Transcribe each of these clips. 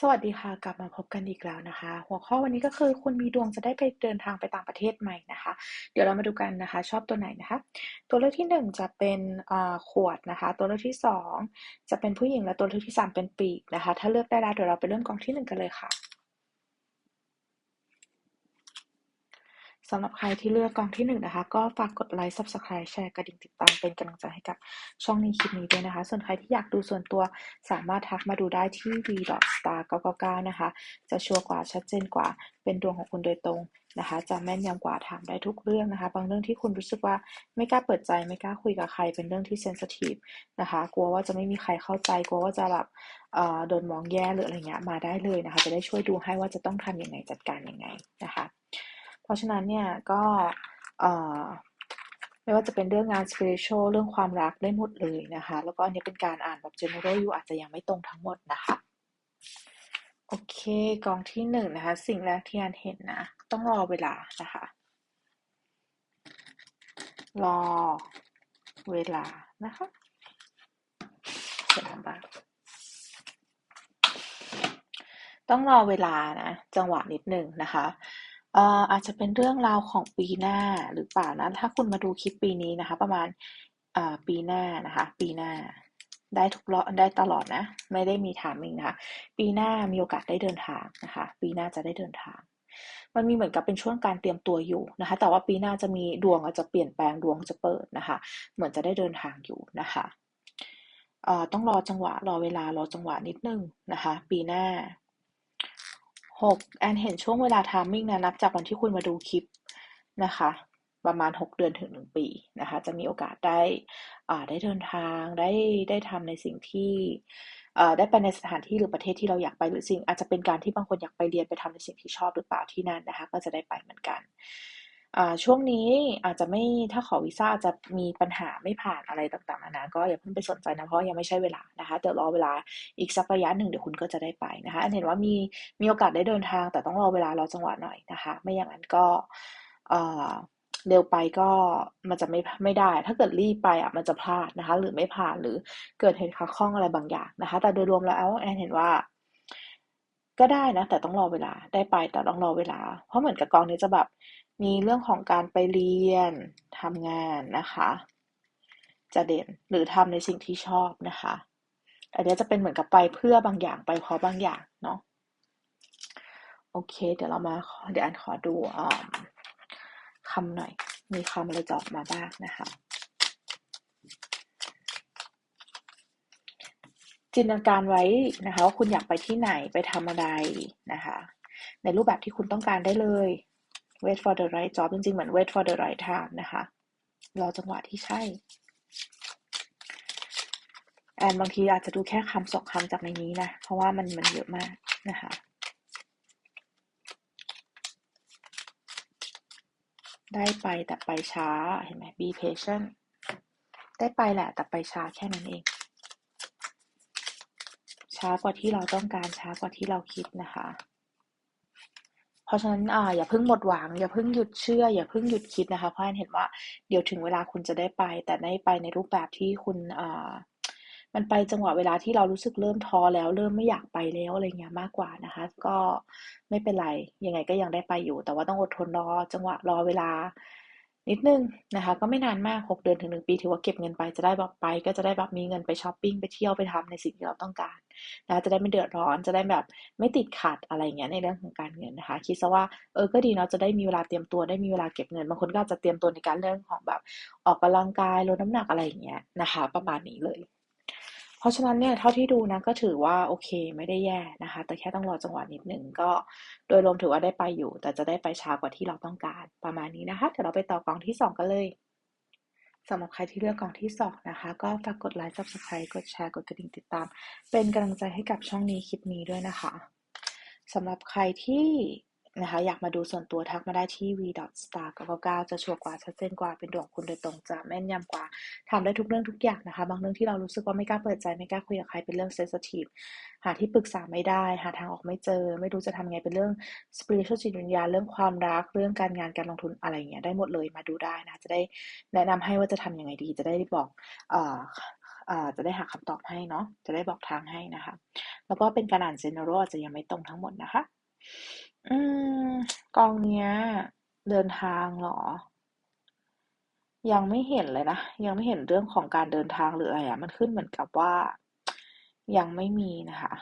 สวัสดีค่ะ กลับมาพบกันอีกแล้วนะคะ หัวข้อวันนี้ก็คือคุณมีดวงจะได้ไปเดินทางไปต่างประเทศใหม่นะคะ เดี๋ยวเรามาดูกันนะคะ ชอบตัวไหนนะคะ ตัวเลือกที่หนึ่งจะเป็นขวดนะคะ ตัวเลือกที่สองจะเป็นผู้หญิงและตัวเลือกที่สามเป็นปีกนะคะ ถ้าเลือกได้แล้วเดี๋ยวเราไปเริ่มกองที่หนึ่งกันเลยค่ะ สำหรับใครที่เลือกกองที่1นนะคะ ก็ฝากกดไลค์ Subscribe แชร์กระดิ่งติดตามเป็นกำลังใจให้กับช่องนี้คลิปนี้ด้วยนะคะ ส่วนใครที่อยากดูส่วนตัวสามารถทักมาดูได้ที่ v.star 999นะคะ จะชัวร์กว่าชัดเจนกว่าเป็นดวงของคุณโดยตรงนะคะ จะแม่นยำกว่าถามได้ทุกเรื่องนะคะ บางเรื่องที่คุณรู้สึกว่าไม่กล้าเปิดใจไม่กล้าคุยกับใครเป็นเรื่องที่เซนซิทีฟนะคะ กลัวว่าจะไม่มีใครเข้าใจ กลัวว่าจะแบบโดนมองแย่หรืออะไรเงี้ยมาได้เลยนะคะ จะได้ช่วยดูให้ว่าจะต้องทำยังไงจัดการยังไงนะคะ เพราะฉะนั้นเนี่ยก็ไม่ว่าจะเป็นเรื่องงาน spiritual เรื่องความรักได้หมดเลยนะคะ แล้วก็อันนี้เป็นการอ่านแบบ general อยู่อาจจะยังไม่ตรงทั้งหมดนะคะ โอเคกองที่หนึ่งนะคะ สิ่งแรกที่อันเห็นนะ ต้องรอเวลานะคะ รอเวลานะคะเสร็จแล้วบ้างต้องรอเวลานะ จังหวะนิดหนึ่งนะคะ เอ่อ อาจจะเป็นเรื่องราวของปีหน้าหรือเปล่านะ ถ้าคุณมาดูคลิปปีนี้นะคะ ประมาณ อ่า ปีหน้านะคะ ปีหน้า ได้ทุกรอบได้ตลอดนะ ไม่ได้มีถามมิงนะคะ ปีหน้ามีโอกาสได้เดินทางนะคะ ปีหน้าจะได้เดินทาง มันมีเหมือนกับเป็นช่วงการเตรียมตัวอยู่นะคะ แต่ว่าปีหน้าจะมีดวงอาจจะเปลี่ยนแปลงดวงจะเปิดนะคะ เหมือนจะได้เดินทางอยู่นะคะเอ่อต้องรอจังหวะรอเวลารอจังหวะนิดนึงนะคะ ปีหน้า 6แอนเห็นช่วงเวลาทามมิ่งนะนับจากวันที่คุณมาดูคลิปนะคะ ประมาณ6เดือนถึง1ปีนะคะ จะมีโอกาสได้ได้เดินทางได้ได้ทำในสิ่งที่ได้ไปในสถานที่หรือประเทศที่เราอยากไปหรือสิ่งอาจจะเป็นการที่บางคนอยากไปเรียนไปทำในสิ่งที่ชอบหรือเปล่าที่นั่นนะคะ ก็จะได้ไปเหมือนกัน ช่วงนี้อาจจะไม่ถ้าขอวีซ่าจะมีปัญหาไม่ผ่านอะไรต่างๆนานาก็อย่าเพิ่งไปสนใจนะเพราะยังไม่ใช่เวลานะคะเดี๋ยวรอเวลาอีกสักระยะหนึ่งเดี๋ยวคุณก็จะได้ไปนะคะอันเห็นว่ามีมีโอกาสได้เดินทาง แต่ต้องรอเวลารอจังหวะหน่อยนะคะ ไม่อย่างนั้นก็เร็วไปก็มันจะไม่ไม่ได้ ถ้าเกิดรีบไปอะมันจะพลาดนะคะ หรือไม่ผ่านหรือเกิดเหตุขัดข้องอะไรบางอย่างนะคะ แต่โดยรวมแล้วแอนเห็นว่าก็ได้นะ แต่ต้องรอเวลาได้ไปแต่ต้องรอเวลา เพราะเหมือนกับกองนี้จะแบบ มีเรื่องของการไปเรียนทำงานนะคะ จะเด่นหรือทำในสิ่งที่ชอบนะคะ อันนี้จะเป็นเหมือนกับไปเพื่อบางอย่างไปเพราะบางอย่างเนาะโอเค เดี๋ยวเรามาเดี๋ยวอันขอดูคำหน่อย มีคำอะไรจอกมาบ้างนะคะ จินตนาการไว้นะคะว่าคุณอยากไปที่ไหนไปทำอะไรนะคะ ในรูปแบบที่คุณต้องการได้เลย wait for the right job จริงๆ เหมือน wait for the right time นะคะ รอจังหวะที่ใช่ แอนบางทีอาจจะดูแค่คำสองคำจากในนี้นะ เพราะว่ามันมันเยอะมากนะคะได้ไปแต่ไปช้าเห็นไหม be patient ได้ไปแหละแต่ไปช้าแค่นั้นเอง ช้ากว่าที่เราต้องการช้ากว่าที่เราคิดนะคะ เพราะฉะนั้นอ่าอย่าเพิ่งหมดหวัง อย่าเพิ่งหยุดเชื่อ อย่าเพิ่งหยุดคิดนะคะ เพราะเห็นว่าเดี๋ยวถึงเวลาคุณจะได้ไป แต่ได้ไปในรูปแบบที่คุณอ่ามันไปจังหวะเวลาที่เรารู้สึกเริ่มท้อแล้วเริ่มไม่อยากไปแล้วอะไรเงี้ยมากกว่านะคะ ก็ไม่เป็นไรยังไงก็ยังได้ไปอยู่ แต่ว่าต้องอดทนรอจังหวะรอเวลา นิดนึงนะคะ ก็ไม่นานมาก 6 เดือนถึง 1 ปี ถือว่าเก็บเงินไปจะได้แบบไป ก็จะได้แบบมีเงินไปช้อปปิ้งไปเที่ยวไปทำในสิ่งที่เราต้องการนะจะได้ไม่เดือดร้อนจะได้แบบไม่ติดขัดอะไรเงี้ยในเรื่องของการเงินนะคะ คิดซะว่าเออก็ดีเนาะจะได้มีเวลาเตรียมตัวได้มีเวลาเก็บเงินบางคนก็จะเตรียมตัวในการเรื่องของแบบออกกำลังกายลดน้ำหนักอะไรอย่างเงี้ยนะคะ ประมาณนี้เลย ราะฉะนั้นเนี่ยเท่าที่ดูนะก็ถือว่าโอเคไม่ได้แย่นะคะ แต่แค่ต้องรอจังหวะนิดหนึ่งก็โดยรวมถือว่าได้ไปอยู่ แต่จะได้ไปช้ากว่าที่เราต้องการประมาณนี้นะคะเดี๋ยวเราไปต่อกองที่ 2 กันเลยสำหรับใครที่เลือกกองที่ 2 นะคะ ก็ฝากกดไลค์ subscribe กดแชร์กดกระดิ่งติดตาม เป็นกำลังใจให้กับช่องนี้คลิปนี้ด้วยนะคะสำหรับใครที่ นะคะ อยากมาดูส่วนตัวทักมาได้ที่ v.star 99จะชัวร์กว่าชัดเจนกว่าเป็นดวงคุณโดยตรงจะแม่นยำกว่าทำได้ทุกเรื่องทุกอย่างนะคะ บางเรื่องที่เรารู้สึกว่าไม่กล้าเปิดใจไม่กล้าคุยกับใครเป็นเรื่องเซสทีฟหาที่ปรึกษาไม่ได้ หาทางออกไม่เจอ ไม่รู้จะทำไงเป็นเรื่องสปิริต u a l จิตวิญญาณเรื่องความรักเรื่องการงานการลงทุนอะไรอย่างเงี้ยได้หมดเลยมาดูได้นะจะได้แนะนำให้ว่าจะทํำยังไงดีจะได้บอกจะได้หาคำตอบให้เนาะ จะได้บอกทางให้นะคะ แล้วก็เป็นการอ่าน general อาจจะยังไม่ตรงทั้งหมดนะคะ อืม กองเนี้ย เดินทางหรอ ยังไม่เห็นเลยนะ ยังไม่เห็นเรื่องของการเดินทางหรืออะไรอะมันขึ้นเหมือนกับว่า ยังไม่มีนะคะ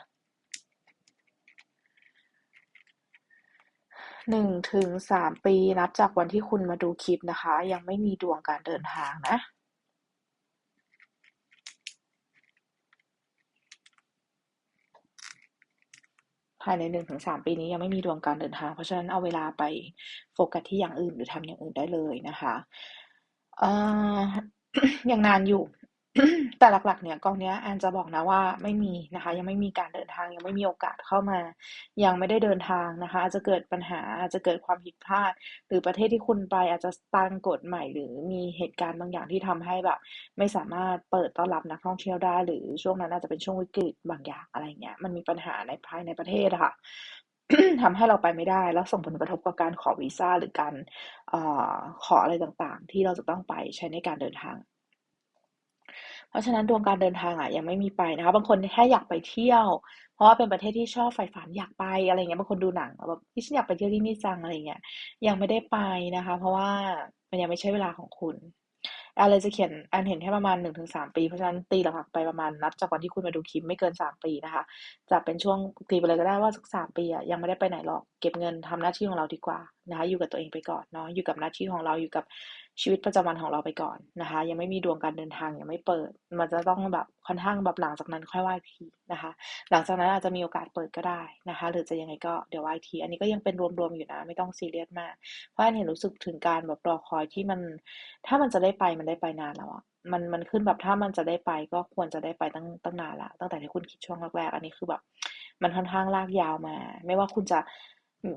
หนึ่งถึงสามปีนับจากวันที่คุณมาดูคลิปนะคะ ยังไม่มีดวงการเดินทางนะ ภายในหนึ่งถึงสามปีนี้ยังไม่มีดวงการเดินทาง เพราะฉะนั้นเอาเวลาไปโฟกัสที่อย่างอื่นหรือทำอย่างอื่นได้เลยนะคะอยังนานอยู่ แต่หลัก ๆ เนี่ยกองเนี้ยแอนจะบอกนะว่าไม่มีนะคะ ยังไม่มีการเดินทางยังไม่มีโอกาสเข้ามา ยังไม่ได้เดินทางนะคะอาจจะเกิดปัญหาอาจจะเกิดความผิดพลาด หรือประเทศที่คุณไปอาจจะตั้งกฎใหม่ หรือมีเหตุการณ์บางอย่างที่ทำให้แบบ ไม่สามารถเปิดต้อนรับนักท่องเที่ยวได้ หรือช่วงนั้นอาจจะเป็นช่วงวิกฤตบางอย่างอะไรเงี้ยมันมีปัญหาในภายในประเทศค่ะทำให้เราไปไม่ได้ แล้วส่งผลกระทบกับการขอวีซ่าหรือการอขออะไรต่างๆ ที่เราจะต้องไปใช้ในการเดินทาง ราะฉะนั้นดวงการเดินทางอะยังไม่มีไปนะคะ บางคนแค่อยากไปเที่ยว เพราะว่าเป็นประเทศที่ชอบใฝ่ฝันอยากไปอะไรเงี้ยบางคนดูหนังแบบที่ฉันอยากไปเที่ยวที่นี่จังอะไรเงี้ยยังไม่ได้ไปนะคะ เพราะว่ามันยังไม่ใช่เวลาของคุณแอนเลยจะเขียนแอนเห็นแค่ประมาณหนึ่งถึงสามปี เพราะฉะนั้นตีหลักๆไปประมาณนับจากวันที่คุณมาดูคลิปไม่เกินสามปีนะคะ จะเป็นช่วงตีไปเลยก็ได้ว่าสักสามปีอะยังไม่ได้ไปไหนหรอก เก็บเงินทำหน้าที่ของเราดีกว่านะคะ อยู่กับตัวเองไปก่อนเนาะอยู่กับหน้าที่ของเราอยู่กับ ชีวิตประจำวันของเราไปก่อนนะคะ ยังไม่มีดวงการเดินทางยังไม่เปิด มันจะต้องแบบค่อนข้างแบบหลังจากนั้นค่อยไหว้ทีนะคะ หลังจากนั้นอาจจะมีโอกาสเปิดก็ได้นะคะ หรือจะยังไงก็เดี๋ยวไหว้ที อันนี้ก็ยังเป็นรวมๆอยู่นะ ไม่ต้องซีเรียสมาก เพราะอันเห็นรู้สึกถึงการแบบรอคอยที่มัน ถ้ามันจะได้ไปมันได้ไปนานแล้วอะมันมันขึ้นแบบถ้ามันจะได้ไปก็ควรจะได้ไปตั้งตั้งนานละตั้งแต่ที่คุณคิดช่วงแรกๆอันนี้คือแบบ มันค่อนข้างลากยาวมา ไม่ว่าคุณจะ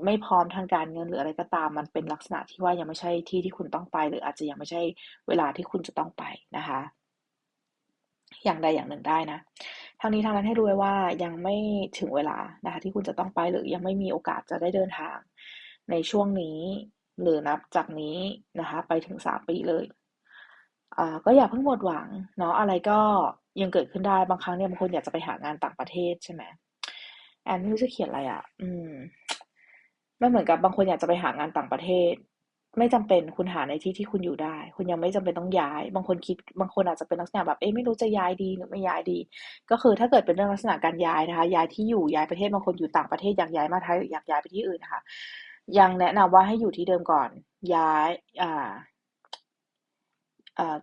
ไม่พร้อมทางการเงินหรืออะไรก็ตาม มันเป็นลักษณะที่ว่ายังไม่ใช่ที่ที่คุณต้องไป หรืออาจจะยังไม่ใช่เวลาที่คุณจะต้องไปนะคะ อย่างใดอย่างหนึ่งได้นะทางนี้ทางนั้นให้รู้ไว้ว่ายังไม่ถึงเวลานะคะที่คุณจะต้องไปหรือยังไม่มีโอกาสจะได้เดินทาง ในช่วงนี้หรือนับจากนี้นะคะไปถึงสามปีเลยอ่าก็อย่าเพิ่งหมดหวังเนาะอะไรก็ยังเกิดขึ้นได้บางครั้งเนี่ยบางคนอยากจะไปหางานต่างประเทศใช่ไหมแอนไม่รู้จะเขียนอะไรอะ อืม ไม่เหมือนกับบางคนอยากจะไปหางานต่างประเทศ ไม่จำเป็นคุณหาในที่ที่คุณอยู่ได้ คุณยังไม่จำเป็นต้องย้าย บางคนคิดบางคนอาจจะเป็นลักษณะแบบเอ๊ะไม่รู้จะย้ายดีหรือไม่ย้ายดี ก็คือถ้าเกิดเป็นเรื่องลักษณะการย้ายนะคะ ย้ายที่อยู่ย้ายประเทศบางคนอยู่ต่างประเทศอยากย้ายมาไทยอยากย้ายไปที่อื่นนะคะ ยังแนะนำว่าให้อยู่ที่เดิมก่อน ย้ายอ่า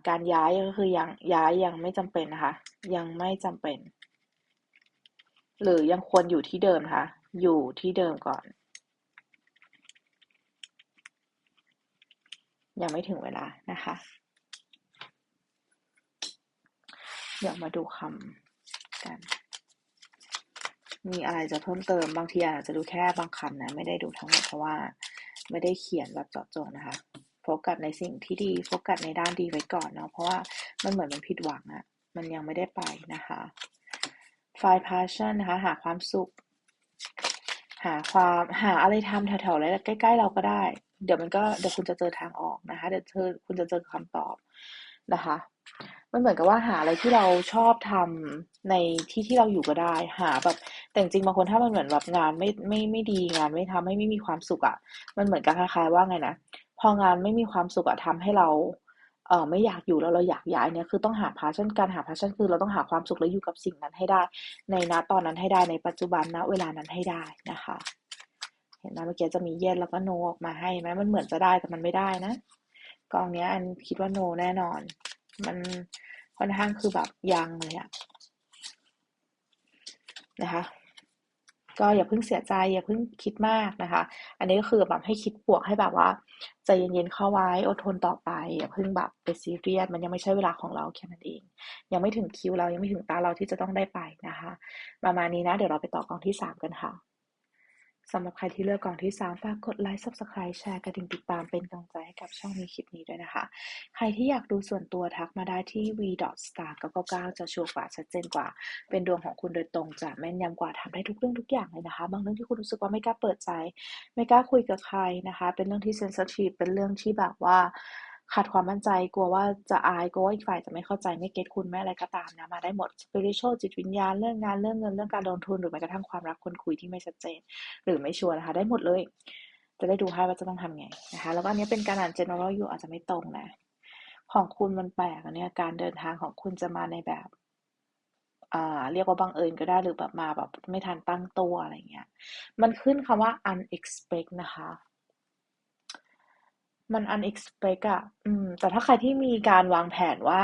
การย้ายก็คือยังย้ายยังไม่จำเป็นนะคะ ยังไม่จำเป็น หรือยังควรอยู่ที่เดิมคะอยู่ที่เดิมก่อน ยังไม่ถึงเวลานะคะ เดี๋ยวมาดูคำกัน มีอะไรจะเพิ่มเติมบางทีอาจจะดูแค่บางคำนะ ไม่ได้ดูทั้งหมดเพราะว่าไม่ได้เขียนแบบเจาะจงนะคะโฟกัสในสิ่งที่ดีโฟกัสในด้านดีไว้ก่อนเนาะเพราะว่ามันเหมือนมันผิดหวังอะมันยังไม่ได้ไปนะคะไฟ passion นะคะหาความสุข หาความหาอะไรทำแถวๆอะไรใกล้ ๆ เราก็ได้ เดี๋ยวมันก็เดี๋ยวคุณจะเจอทางออกนะคะ เดี๋ยวเธอคุณจะเจอคำตอบนะคะ มันเหมือนกับว่าหาอะไรที่เราชอบทำในที่ที่เราอยู่ก็ได้ หาแบบแต่จริงบางคนถ้ามันเหมือนแบบงานไม่ไม่ไม่ดีงานไม่ทำให้ไม่มีความสุขอะ่ะ มันเหมือนกับคล้ายๆว่าไงนะพองานไม่มีความสุขอะทำให้เราเออไม่อยากอยู่แล้วเราอยากย้ายเนี่ยคือต้องหาพาชั่นการหาพาชั่นคือเราต้องหาความสุขและอยู่กับสิ่งนั้นให้ได้ ในณตอนนั้นให้ได้ในปัจจุบันณเวลานั้นให้ได้นะคะ ห็นไหมเมื่อกี้จะมีเย็นแล้วก็โนออกมาให้ไหมมันเหมือนจะได้แต่มันไม่ได้นะกองนี้อันคิดว่าโนแน่นอน มันค่อนข้างคือแบบยังเลยอะนะคะก็อย่าเพิ่งเสียใจอย่าเพิ่งคิดมากนะคะ อันนี้ก็คือแบบให้คิดบวกให้แบบว่าใจเย็นๆเข้าไว้อดทนต่อไปอย่าเพิ่งแบบไปซีเรียสมันยังไม่ใช่เวลาของเราแค่นั้นเอง ยังไม่ถึงคิวเรายังไม่ถึงตาเราที่จะต้องได้ไปนะคะ ประมาณนี้นะ เดี๋ยวเราไปต่อกองที่สามกันค่ะ สำหรับใครที่เลือกกล่องที่ 3 ฝากกดไลค์ Subscribe แชร์กระดิ่งติดตามเป็นกำลังใจให้กับช่องนี้คลิปนี้ด้วยนะคะ ใครที่อยากดูส่วนตัวทักมาได้ที่ v.star 999จะชัวร์กว่าชัดเจนกว่า เป็นดวงของคุณโดยตรงจะแม่นยำกว่าทำได้ทุกเรื่องทุกอย่างเลยนะคะ บางเรื่องที่คุณรู้สึกว่าไม่กล้าเปิดใจ ไม่กล้าคุยกับใครนะคะ เป็นเรื่องที่เซนซิทีฟเป็นเรื่องที่แบบว่า ขาดความมั่นใจ กลัวว่าจะอาย กลัวว่าอีกฝ่ายจะไม่เข้าใจไม่เก็ตคุณแม่อะไรก็ตามนะมาได้หมด spiritual จิตวิญญาณเรื่องงานเรื่องเงินเรื่องการลงทุนหรือแม้กระทั่งความรักคนคุยที่ไม่ชัดเจน หรือไม่ชัวร์นะคะได้หมดเลย จะได้ดูให้ว่าจะต้องทำไงนะคะแล้วก็อันนี้เป็นการอ่าน general อยู่อาจจะไม่ตรงนะ ของคุณมันแปลกอันนี้การเดินทางของคุณจะมาในแบบอ่าเรียกว่าบังเอิญก็ได้หรือแบบมาแบบไม่ทันตั้งตัวอะไรเงี้ย มันขึ้นคำว่า unexpect นะคะ มัน unexpect อะ อืม แต่ถ้าใครที่มีการวางแผนว่า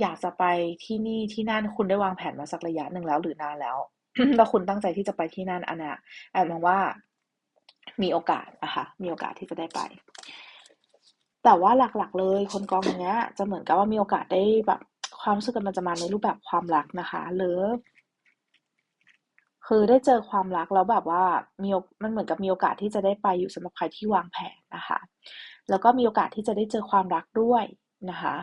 อยากจะไปที่นี่ที่นั่น คุณได้วางแผนมาสักระยะหนึ่งแล้วหรือนานแล้ว แล้วคุณตั้งใจที่จะไปที่นั่นอันเนี้ยแอบมองว่ามีโอกาสนะคะมีโอกาสที่จะได้ไป แต่ว่าหลักๆเลย คนกองเนี้ย จะเหมือนกับว่ามีโอกาสได้แบบความรู้สึกมันจะมาในรูปแบบความรักนะคะเลิฟคือได้เจอความรักแล้วแบบว่ามีมันเหมือนกับมีโอกาสที่จะได้ไปอยู่สำหรับใครที่วางแผนนะคะ แล้วก็มีโอกาสที่จะได้เจอความรักด้วยนะคะ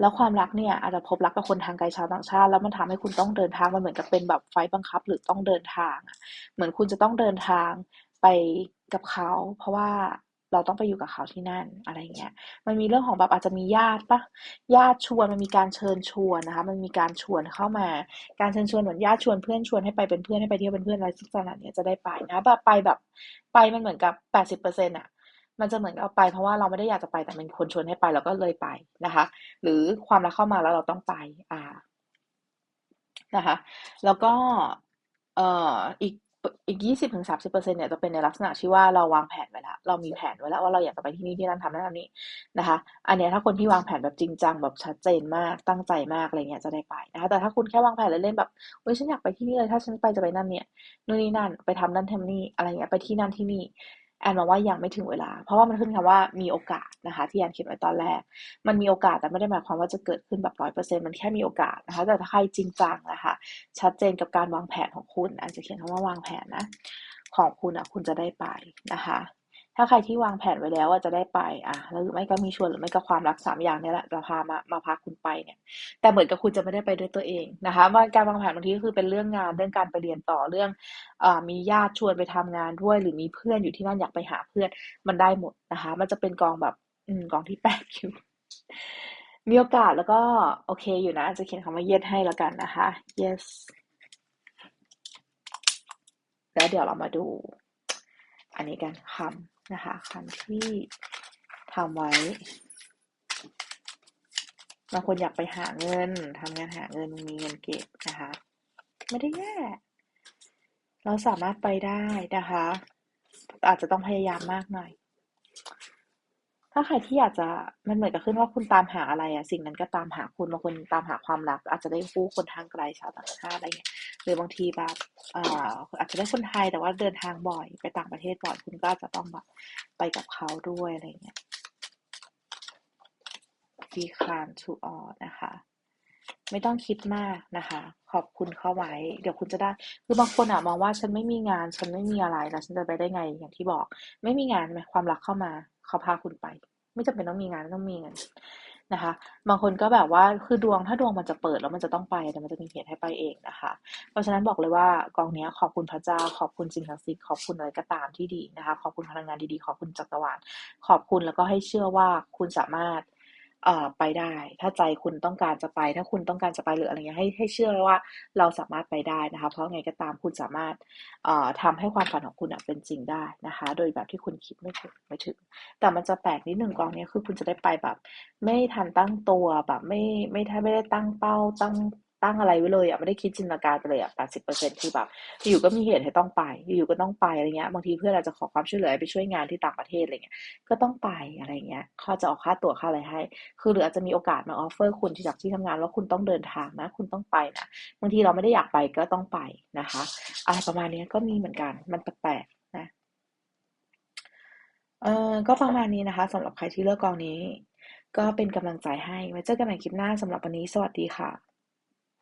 แล้วความรักเนี่ยอาจจะพบรักกับคนทางไกลชาวต่างชาติ แล้วมันทำให้คุณต้องเดินทางมันเหมือนกับเป็นแบบไฟบังคับ หรือต้องเดินทาง เหมือนคุณจะต้องเดินทางไปกับเขา เพราะว่าเราต้องไปอยู่กับเขาที่นั่นอะไรเงี้ย มันมีเรื่องของแบบอาจจะมีญาติปะญาติชวน มันมีการเชิญชวนนะคะ มันมีการชวนเข้ามา การเชิญชวนเหมือนญาติชวนเพื่อนชวนให้ไปเป็นเพื่อนให้ไปเที่ยวเป็นเพื่อนอะไรสักขนาดเนี้ยจะได้ไปนะแบบไปแบบไปมันเหมือนกับแปดสิบเปอร์เซ็นต์อะ มันจะเหมือนเอาไปเพราะว่าเราไม่ได้อยากจะไปแต่เป็นคนชวนให้ไปเราก็เลยไปนะคะ หรือความรักเข้ามาแล้วเราต้องไปอ่านะคะ แล้วก็เอ่ออีกอีกยี่สิบถึงสามสิบเปอร์เซ็นเนี่ยจะเป็นในลักษณะที่ว่าเราวางแผนไว้แล้ว เรามีแผนไว้แล้วว่าเราอยากจะไปที่นี่ที่นั่นทำนั่นทำนี่นะคะ อันนี้ถ้าคนที่วางแผนแบบจริงจังแบบชัดเจนมากตั้งใจมากอะไรเงี้ยจะได้ไปนะคะแต่ถ้าคุณแค่วางแผนเล่นๆแบบเฮ้ยฉันอยากไปที่นี่เลยถ้าฉันไปจะไปนั่นเนี่ยนู่นนี่นั่น ไปทำนั่นทำนี่อะไรเงี้ยไปที่นั่นที่นี่ แอนมองว่ายังไม่ถึงเวลา เพราะว่ามันขึ้นคำว่ามีโอกาสนะคะ ที่แอนเขียนไว้ตอนแรก มันมีโอกาสแต่ไม่ได้หมายความว่าจะเกิดขึ้นแบบร้อยเปอร์เซ็นต์มันแค่มีโอกาสนะคะ แต่ถ้าใครจริงจังนะคะ ชัดเจนกับการวางแผนของคุณแอนจะเขียนคำว่าวางแผนนะ ของคุณอะคุณจะได้ไปนะคะ ถ้าใครที่วางแผนไว้แล้วว่าจะได้ไป อะหรือไม่ก็มีชวนหรือไม่ก็ความรักสามอย่างนี้แหละจะพามามาพาคุณไปเนี่ย แต่เหมือนกับคุณจะไม่ได้ไปด้วยตัวเองนะคะว่าการวางแผนบางทีก็คือเป็นเรื่องงานเรื่องการไปเรียนต่อเรื่องอมีญาติชวนไปทำงานด้วย หรือมีเพื่อนอยู่ที่นั่นอยากไปหาเพื่อนมันได้หมดนะคะ มันจะเป็นกองแบบอืมกองที่แปดอยู่มีโอกาสแล้วก็โอเคอยู่นะจะเขียนคำว่า yes ให้แล้วกันนะคะ yes แล้วเดี๋ยวเรามาดู อันนี้กันคำ นะคะคำที่ทำไว้บางคนอยากไปหาเงินทำงานหาเงินมีเงินเก็บนะคะไม่ได้แย่เราสามารถไปได้นะคะ อาจจะต้องพยายามมากหน่อย ถ้าใครที่อยากจะมันเหมือนกับขึ้นว่าคุณตามหาอะไรอะสิ่งนั้นก็ตามหาคุณบางคนตามหาความรัก อาจจะได้คู่คนทางไกลชาวต่างชาติอะไรเงี้ยหรือบางทีแบบอ่าอาจจะได้คนไทยแต่ว่าเดินทางบ่อยไปต่างประเทศบ่อยคุณก็จะต้องแบบไปกับเขาด้วยอะไรเงี้ย be kind to all นะคะ ไม่ต้องคิดมากนะคะ ขอบคุณเข้าไว้ เดี๋ยวคุณจะได้ คือบางคนอะมองว่าฉันไม่มีงาน ฉันไม่มีอะไรแล้วฉันจะไปได้ไงอย่างที่บอก ไม่มีงานไหมความรักเข้ามา เขาพาคุณไป ไม่จำเป็นต้องมีงานต้องมีเงินนะคะ บางคนก็แบบว่าคือดวงถ้าดวงมันจะเปิดแล้วมันจะต้องไปแต่มันจะมีเหตุให้ไปเองนะคะ เพราะฉะนั้นบอกเลยว่ากองนี้ขอบคุณพระเจ้า ขอบคุณสิ่งศักดิ์สิทธิ์ขอบคุณอะไรก็ตามที่ดีนะคะ ขอบคุณพลังงานดีๆ ขอบคุณจักรวาลขอบคุณแล้วก็ให้เชื่อว่าคุณสามารถ ไปได้ ถ้าใจคุณต้องการจะไป ถ้าคุณต้องการจะไปหรืออะไรเงี้ยให้ให้เชื่อว่าเราสามารถไปได้นะคะ เพราะไงก็ตามคุณสามารถทำให้ความฝันของคุณเป็นจริงได้นะคะ โดยแบบที่คุณคิดไม่ถึงไม่ถึง แต่มันจะแปลกนิดหนึ่งกองนี้คือคุณจะได้ไปแบบ ไม่ทันตั้งตัวแบบไม่ไม่ถ้าไม่ได้ตั้งเป้าตั้ง ตั้งอะไรไว้เลยอะไม่ได้คิดจินตนาการไปเลยอะแปดสิบเปอร์เซ็นคือแบบอยู่ก็มีเหตุให้ต้องไป อยู่ก็ต้องไปอะไรเงี้ยบางทีเพื่อนอาจจะขอความช่วยเหลือไปช่วยงานที่ต่างประเทศอะไรเงี้ยก็ต้องไปอะไรเงี้ยเขาจะออกค่าตั๋วค่าอะไรให้ คือหรืออาจจะมีโอกาสมาออฟเฟอร์คุณที่จากที่ทำงานแล้วคุณต้องเดินทางนะ คุณต้องไปนะบางทีเราไม่ได้อยากไปก็ต้องไปนะคะอะไรประมาณนี้ก็มีเหมือนกันมันแปลกๆนะเออก็ประมาณนี้นะคะสำหรับใครที่เลือกกองนี้ก็เป็นกำลังใจให้ไว้เจอกันใหม่คลิปหน้าสำหรับวันนี้ สวัสดีค่ะ